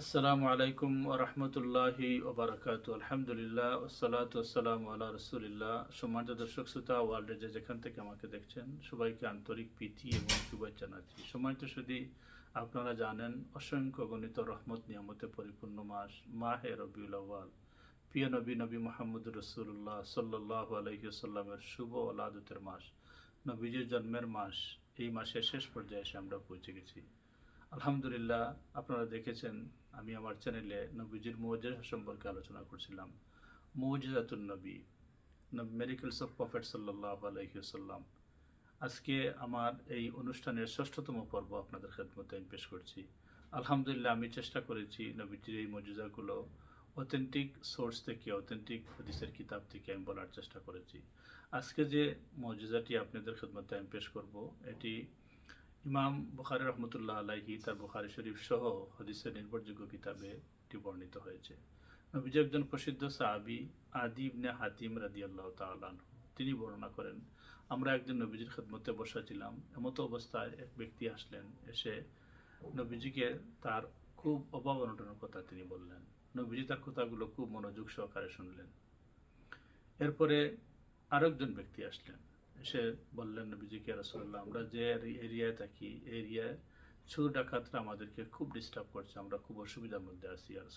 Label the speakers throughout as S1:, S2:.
S1: আসসালামু আলাইকুম রহমতুল্লাহি ওবরাকাত আলহামদুলিল্লাহ ওসালাত ওসালাম আল্লাহ রসুলিল্লাহ। সম্মানিত দর্শক, শ্রোতা ওয়ার্ল্ডে যে যেখান থেকে আমাকে দেখছেন, সবাইকে আন্তরিক প্রীতি এবং শুভেচ্ছা জানাচ্ছি। সম্মানিত শুধু আপনারা জানেন, অসংখ্য গণিত রহমত নিয়ামতে পরিপূর্ণ মাস, মাহে রবিউল আউ্য়াল। প্রিয় নবী নবী মোহাম্মদ রসুল্লাহ সাল্লাহ আলহিসাল্লামের শুভ আলাদতের মাস, নবীজির জন্মের মাস, এই মাসের শেষ পর্যায়ে এসে আমরা পৌঁছে গেছি। আলহামদুলিল্লাহ, আপনারা দেখেছেন, আমি আমার চ্যানেলে নবীজির মৌজেজা সম্পর্কে আলোচনা করছিলাম। মৌজেজাতুল নবী মেরিকেলস অফ প্রফেট সাল্লাহ আলহিসাল্লাম আজকে আমার এই অনুষ্ঠানের ষষ্ঠতম পর্ব আপনাদের খেদমতে আমি পেশ করছি। আলহামদুলিল্লাহ, আমি চেষ্টা করেছি নবীজির এই মজুজাগুলো অথেন্টিক সোর্স থেকে অথেন্টিক হাদিসের কিতাব থেকে আমি বলার চেষ্টা করেছি। আজকে যে মজুজাটি আপনাদের খেদমতে আমি পেশ করব, এটি ইমাম বুখারি রহমতুল্লাহ আলাইহি, তার বুখারি শরীফ সহ হদিসের নির্ভরযোগ্য কিতাবে এটি বর্ণিত হয়েছে। নবীজি একজন প্রসিদ্ধ সাহাবি আদি ইবনে হাতিম রাদি আল্লাহ তালান তিনি বর্ণনা করেন, আমরা একদিন নবীজির খেদমতে বসাছিলাম এমতো অবস্থায় এক ব্যক্তি আসলেন, এসে নবীজিকে তার খুব অভাব অনটনের কথা তিনি বললেন। নবীজি তার কথাগুলো খুব মনোযোগ সহকারে শুনলেন। এরপরে আরেকজন ব্যক্তি আসলেন এসে বললেন নবীজিকে রসুল্লাহ আমরা যে এরিয়ায় থাকি, এরিয়ায় চোর ডাকাতরা আমাদেরকে খুব ডিস্টার্ব করছে, আমরা খুব অসুবিধার মধ্যে আছি আর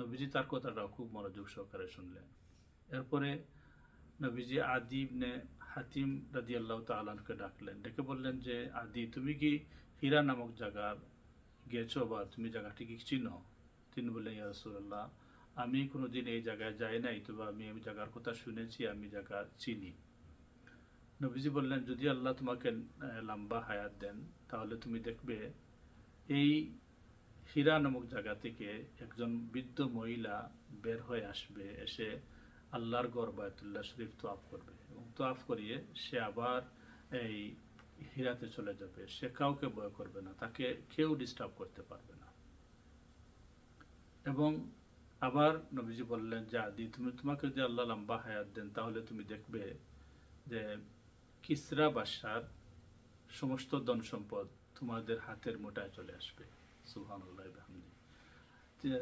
S1: নবীজি তার কথাটাও খুব মনোযোগ সহকারে শুনলেন। এরপরে নবীজি আদি নে হাতিম রাদি আল্লাহ তালানকে ডাকলেন, ডেকে বললেন যে, আদি, তুমি কি হীরা নামক জায়গার গেছো বা তুমি জায়গাটি কি চিনো? তিনি বললেন, ইয়া রসুল্লাহ আমি কোনোদিন এই জায়গায় যাই নাই, তবে আমি এই জায়গার কথা শুনেছি, আমি জায়গা চিনি। নবীজি বললেন, যদি আল্লাহ তোমাকে লম্বা হায়াত দেন, তাহলে তুমি দেখবে এই হীরা নামক জায়গা থেকে একজন বৃদ্ধ মহিলা বের হয়ে আসবে, এসে আল্লাহর গড় বায়তুল্লাহ শরীফ তোয়াফ করবে এবং তোয়াফ করিয়ে সে আবার এই হীরাতে চলে যাবে। সে কাউকে ভয় করবে না, তাকে কেউ ডিস্টার্ব করতে পারবে না। এবং আবার নবীজি বললেন, যে আদি, তুমি তোমাকে যদি আল্লাহ লম্বা হায়াত দেন, তাহলে তুমি দেখবে যে কিসরা বাসার সমস্ত ধন সম্পদ তোমাদের হাতের মোটায় চলে আসবে। সুহানুল্লাহ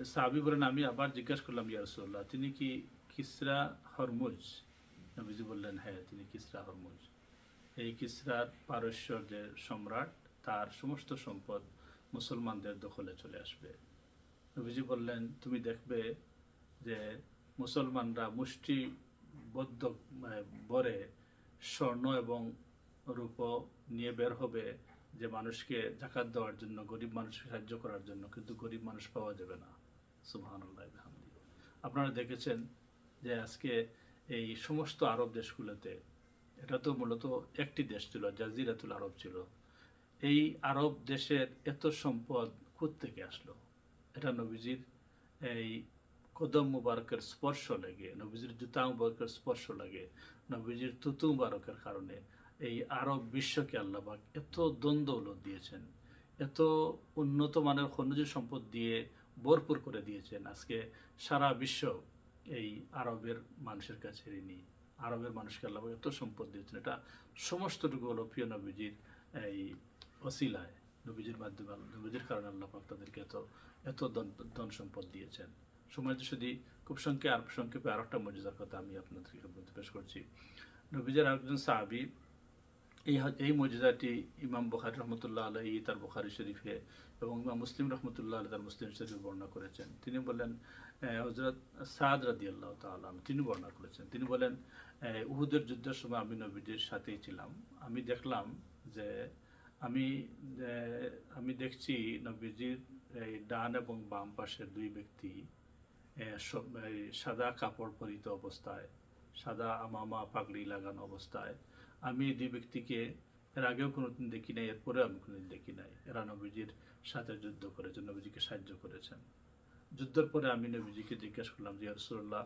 S1: সাহাবি বলেন, আমি আবার জিজ্ঞাসা করলাম ইয়ারসুল্লাহ তিনি কি কিসরা হরমুজ? নবীজি বললেন হ্যাঁ তিনি কিসরা হরমুজ। এই কিসরার পারস্যর যে সম্রাট, তার সমস্ত সম্পদ মুসলমানদের দখলে চলে আসবে। নবীজি বললেন, তুমি দেখবে যে মুসলমানরা মুষ্টিবদ্ধ বরে স্বর্ণ এবং রূপ নিয়ে বের হবে যে মানুষকে জাকাত দেওয়ার জন্য, গরিব মানুষকে সাহায্য করার জন্য, কিন্তু গরিব মানুষ পাওয়া যাবে না। সুবাহানুল্লাহ আপনারা দেখেছেন যে আজকে এই সমস্ত আরব দেশগুলোতে, এটা তো মূলত একটি দেশ ছিল, জাজিরাতুল আরব ছিল, এই আরব দেশের এত সম্পদ থেকে আসলো? এটা নবীজির এই কদম মুবারকের স্পর্শ লাগে নবীজির জুতা মুবারকের স্পর্শ লাগে নবীজির তুতু মুবারকের কারণে এই আরব বিশ্বকে আল্লাহবাক এত দ্বন্দ্ব দিয়েছেন এত উন্নত মানের খনিজ সম্পদ দিয়ে ভরপুর করে দিয়েছেন আজকে সারা বিশ্ব এই আরবের মানুষের কাছে ঋণী আরবের মানুষকে আল্লাহ এত সম্পদ দিয়েছেন এটা সমস্তটুকু হলো প্রিয় নবীজির এই অসিলায় নবীজির মাধ্যমে নবীজির কারণে আল্লাহ তাদেরকে এত এত ধন সম্পদ দিয়েছেন সময় যদি খুব সংখ্যে আর সংক্ষেপে আর একটা মজার কথা আমি আপনাদেরকে বলতে পেশ করছি। নবীজের আরেকজন সাহাবি, এই এই মজিদাটি ইমাম বখারি রহমতুল্লাহ আলহী তার বখারি শরীফে এবং ইমাম মুসলিম রহমতুল্লাহ আলহ তার মুসলিম শরীফে বর্ণনা করেছেন। তিনি বলেন হজরত সাদ রাদি আল্লাহ তালাম তিনি বর্ণনা করেছেন। তিনি বলেন উহুদের যুদ্ধের সময় আমি নবীজির সাথেই ছিলাম। আমি দেখলাম যে আমি আমি দেখছি নবীজির ডান এবং বাম পাশের দুই ব্যক্তি সাদা কাপড় পরিত অবস্থায়, সাদা আমামা পাগড়ি লাগানো অবস্থায়। আমি দুই ব্যক্তিকে এর আগেও কোনোদিন দেখি নাই, এরপরেও আমি কোনোদিন দেখি নাই। এরা নবীজির সাথে যুদ্ধ করেছেন নবীজিকে সাহায্য করেছেন। যুদ্ধের পরে আমি নবীজিকে জিজ্ঞাসা করলাম যে রসুল্লাহ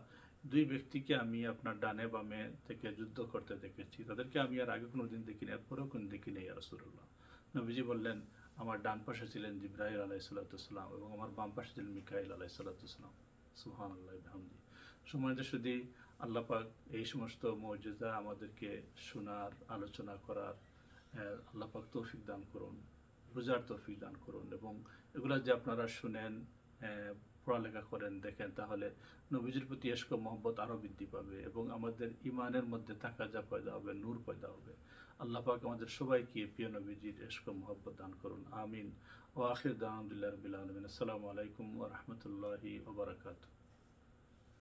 S1: দুই ব্যক্তিকে আমি আপনার ডানে বামে থেকে যুদ্ধ করতে দেখেছি। তাদেরকে আমি আর আগে কোনোদিন দেখি নাই এরপরেও কোনো দেখি নেই রসুল্লাহ নবীজি বললেন, আমার ডান পাশে ছিলেন জিব্রাহিল আলাইসাল্লাতুসলাম এবং আমার বাম পাশে ছিলেন মিকাইল আলাইসাল্লাতুসলাম সুহান আল্লাহ সময় শুধু আল্লাহ পাক এই সমস্ত মর্যাদা আমাদেরকে শোনার, আলোচনা করার আল্লাহ পাক তৌফিক দান করুন বোঝার তৌফিক দান করুন এবং এগুলা যে আপনারা শুনেন পড়ালেখা করেন, দেখেন, তাহলে নবীজির প্রতি এসকো মহব্বত আরও বৃদ্ধি পাবে এবং আমাদের ইমানের মধ্যে থাকা যা পয়দা হবে, নূর পয়দা হবে। আল্লাহ পাক আমাদের সবাইকে প্রিয় নবীজির এসকো মহব্বত দান করুন, আমিন। ও আখির দান আলমিন। আসসালামু আলাইকুম ও রহমতুল্লাহি ওবরাকাতু